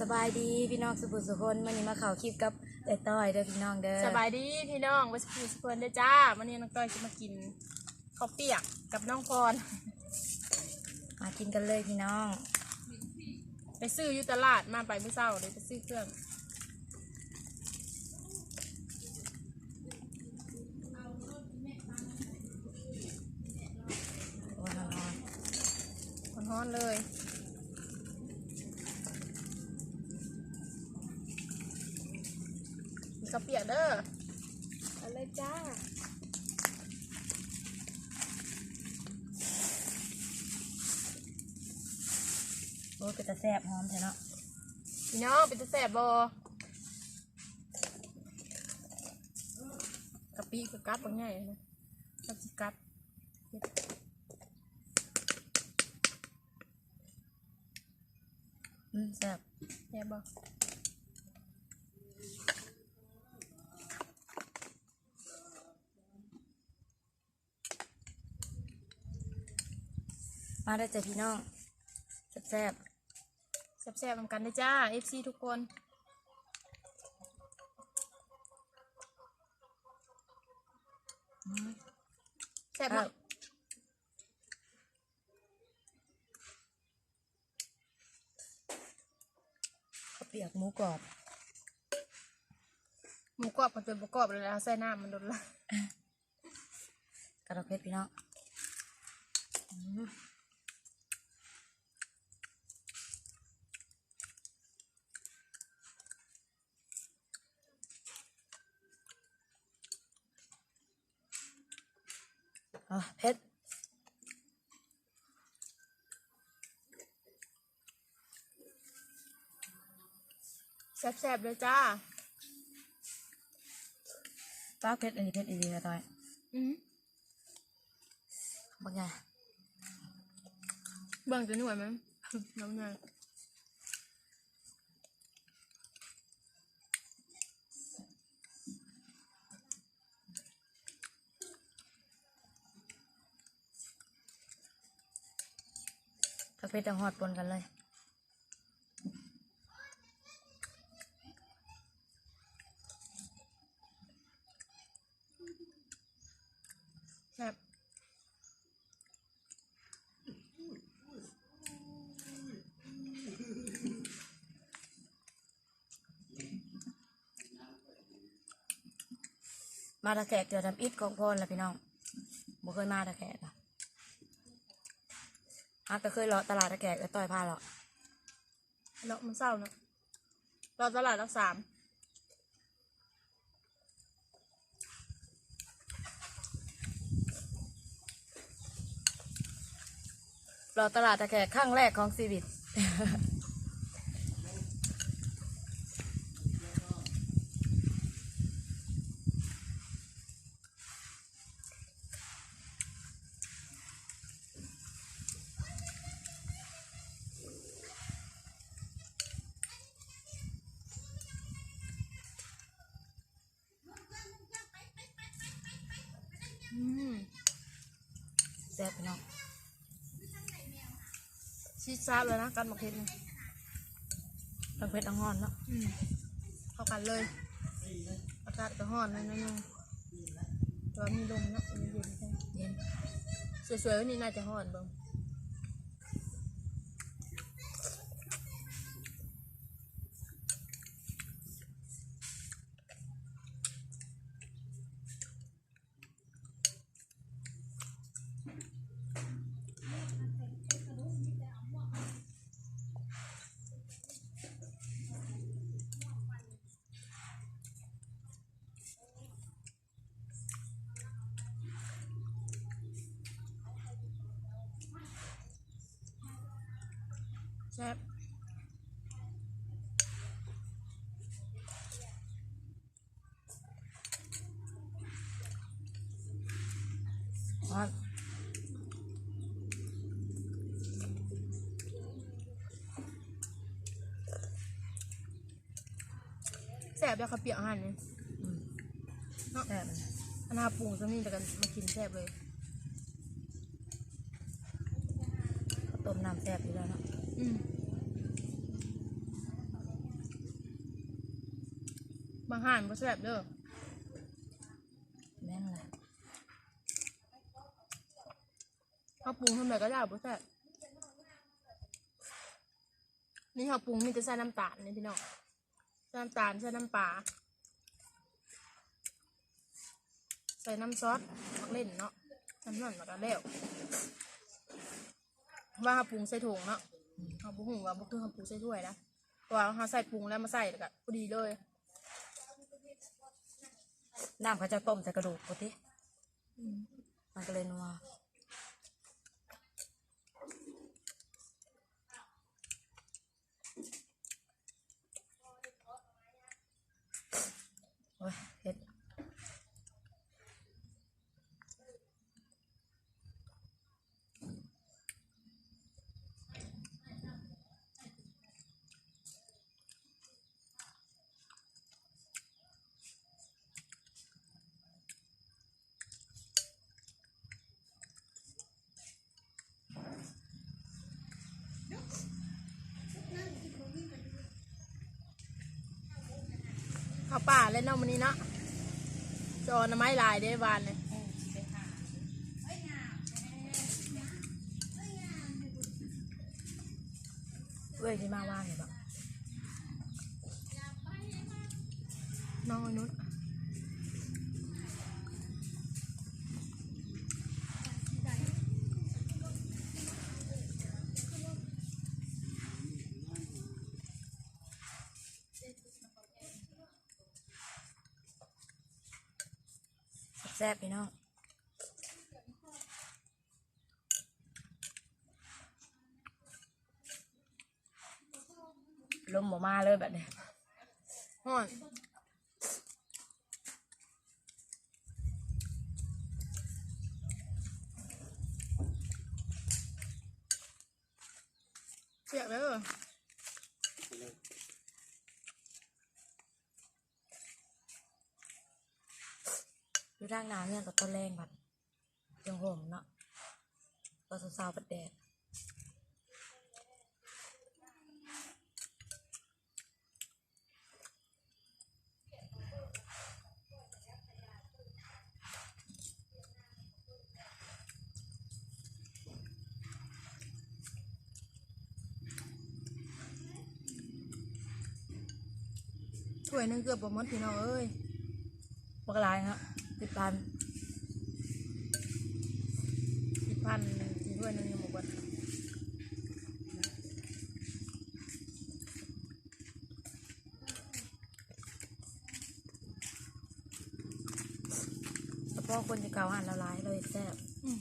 สบายดีพี่น้องสุบุสุคนวันนี้มาเข่าคลิปกับไอ้ต้อยเด้อพี่น้องเด้อสบายดีพี่น้องวัสดุสเปิร์นเด้อจ้าวันนี้น้องต้อยจะมากินข้าวเปียกกับน้องพร มากินกันเลยพี่น้อง ไปซื้ออยู่ตลาดมาไปเมื่อเช้าเลยไปซื้อเครื่องโอ้ยนอนคนฮ้อนเลยมีข้าวเปียกเด้อเอาเลยจ้า ๆโอ้ ยเป็นตะแซ่บหอมแท้เนาะพี่น้องเป็นตะแสบบกะปิกับกัดบางใหญ่นะกับสิกัดอืมแซ่บแย่บบ่มาได้อจ้ะพี่น้องแซ่บ แซ่บๆนำกันนะจ้า FC ทุกคนๆอืมแซ่บครัมาบกข้าวเปียกหมูกรอบ หมูกรอบกับตัวประกอบเลยแล้วใส่น้ำมันโดนละกระดอกเพชรพี่น้อง อืมอะเพชรแซ่บๆเลยจ้าป้าเพชรอันนี้เพชรอีดีนะต้อยอือบางไง เบิ่งจะหน่วยมั้ยน้ำหน่อยก เพชรต้องหอดปนกันเลยแซ่บมาตะแขกเจอทำอิดกองพลละพี่น้องบ่เคยมาตะแขกอะ ฮักก็เคยเลาะตลาดตะแกกแล้วต่อยผ้าเลาะเลาะมันเศร้าเนาะรอตลาดรักสามเลาะตลาดตะแกกครั้งแรกของชีวิต อืม แซ่บพี่น้องชีสซาบเลยนะกันหมกเห็ดนี่กระเพชรต้องหอนเนาะอืมเข้ากันเลยอากาศก็ร้อนนิดนึงแตัวามีลมเนอะมีเย็นใช่เย็นสวยๆวันนี้น่าจะร้อนเบ้าง ซ่บหอนแซ่บแล้วข้าวเปียกอาหารนี่อืมแซ่บมันอันนาปรุงซะนี่แต่กันมากินแซ่บเลยข้าวต้มน้ำแซ่บอยู่แล้วเนาะอืม บางห่านบ่แซ่บเด้อแม่นเลยเขาปรุงทำไมก็ได้บ่แซ่บนี่เขาปรุงมีแต่ใส่น้ำตาลนี่พี่น้องใส่น้ำตาลใส่น้ำปลาใส่น้ำซอสมักเล่นเนาะน้ำนั่นแล้วก็แล้วว่าเขาปรุงใส่ถุงเนาะเขาบุ้งว่าบุคือเขาปรุงใส่ถ้วยนะเพราะว่าเขาใส่ปรุงแล้วมาใส่แล้วก็พอดีเลย น้ำเขาจะต้มใส่กระดูกปกติมันก็เลยนัว ข้าวป่าเล่นเนาะมันนี้เนาะจอน้ำไม้ลายได้บานเลยเว้ยที่มาว่างเห็นปะน้องอนุช ซ่บพี่น้องลมออกมาเลยแบบนี้ห่อนเสียกเด้ออยู่ ร่างหนาวเนี่ยกับต้นแรงบัดยังห่มเนาะตอนสาวๆปัดแดดถ้วยนึงเกือบบ่หมดพี่น้องเอ้ยพวกลายครับ ติดพันสิบพันกินถ้วยหนึงยังหมดบ่เฉพาะคนจะเก่าหันละลายเลยแซ่บอืม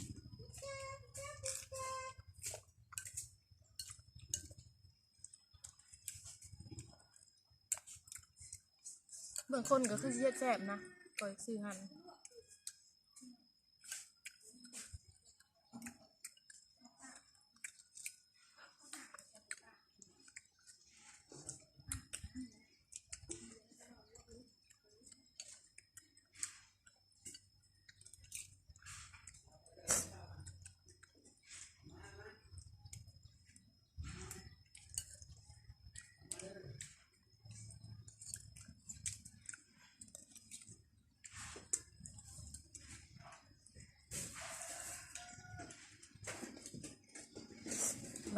เบื้องคนก็คือสิเฮ็ดแซ่บนะปล่อยซื้อหัน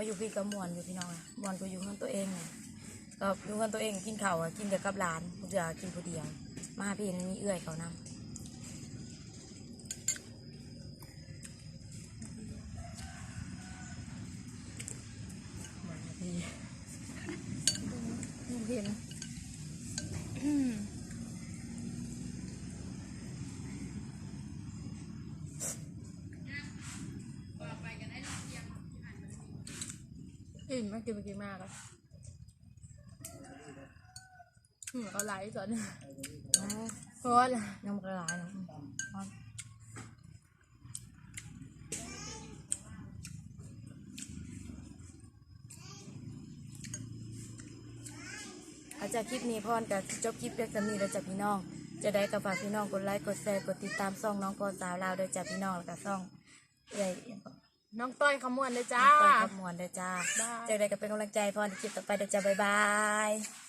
มาอยู่พี่กับมวนอยู่พี่น้องอะมวนก็อยู่กันตัวเองไงก็อยู่กันตัวเองกินข้าวอะกินแต่กับหลานผมจะกินผู้เดียว มาพี่นั้นมีเอื้อยเขานำ อิ่มมากกินไปกินมากอะอืมเขาไหลายก่อนอ๋อเพราะว่ายังมันกระลายเนาะอืมอ๋ออาจารย์คลิปนี้พ่อนกับจบคลิปเพียงเท่านี้แล้วจ้ะพี่น้อง จะได้กับฝากพี่น้องกดไลค์กดแชร์กดติดตามซ่องน้องพรสาวลาวโดวยจ้ะพี่น้องแล้วก็ซ่องใหญ่ น้องต้อยขมวนเลยจ้าจ้าขมวนเด้อจ้าบ๊ายจะได้ก็เป็นกำลังใจพรในคลิปต่อไปเด้อจ้าบ๊ายบาย